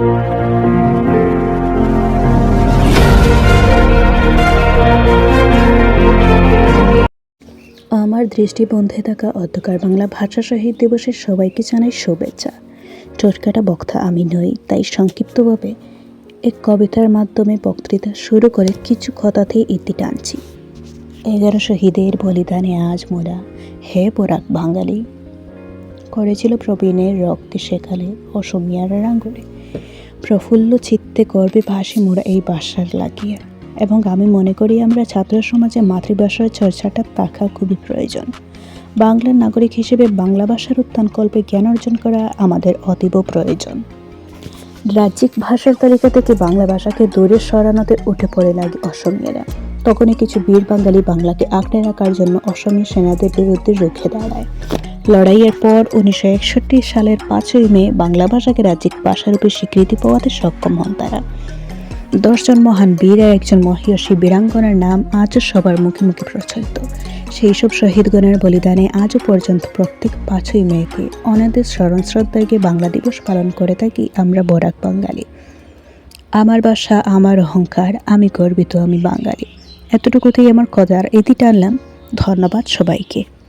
আমার দৃষ্টি বন্ধে থাকা অন্ধকার বাংলা ভাষা শহীদ দিবসের সবাইকে জানাই শুভেচ্ছা। চটকাটা বক্তা আমি নই, তাই সংক্ষিপ্তভাবে এক কবিতার মাধ্যমে বক্তৃতা শুরু করে কিছু কথাতেই ইতি টানছি। এগারো শহীদের বলিদানে আজ মোরা, হে পোরাক বাঙালি। করেছিল প্রবীণের রক্তে সেকালে অসমিয়ার রাঙ্গলে প্রফুল্ল চিত্তে গর্বে ভাসি মোরা এই বাসার লাগিয়ে। এবং আমি মনে করি আমরা ছাত্র সমাজে মাতৃভাষার চর্চাটা থাকা খুবই প্রয়োজন। বাংলার নাগরিক হিসেবে বাংলা ভাষার উত্থানকল্পে জ্ঞান অর্জন করা আমাদের অতীব প্রয়োজন। রাজ্যিক ভাষার তালিকা থেকে বাংলা ভাষাকে দূরে সরানোতে উঠে পড়ে লাগে অসমীয়রা। তখনই কিছু বীর বাঙালি বাংলাকে আঁকড়ে রাখার জন্য অসমীয় সেনাদের বিরুদ্ধে রুখে দাঁড়ায়। লড়াইয়ের পর উনিশশো একষট্টি সালের পাঁচই মে বাংলা ভাষাকে রাজ্যিক ভাষারূপে স্বীকৃতি পাওয়াতে সক্ষম হন তারা। দশজন মহান বীর আর একজন মহিয়সী বীরাঙ্গনার নাম আজও সবার মুখে মুখে প্রচলিত সেই সব শহীদগণের বলিদানে আজও পর্যন্ত প্রত্যেক পাঁচই মেয়েকে অনাদের স্মরণ শ্রদ্ধাকে বাংলা দিবস পালন করে থাকি আমরা বরাক বাঙালি। আমার বাসা আমার অহংকার, আমি গর্বিত, আমি বাঙালি। এতটুকুতেই আমার কদার এটি টানলাম। ধন্যবাদ সবাইকে।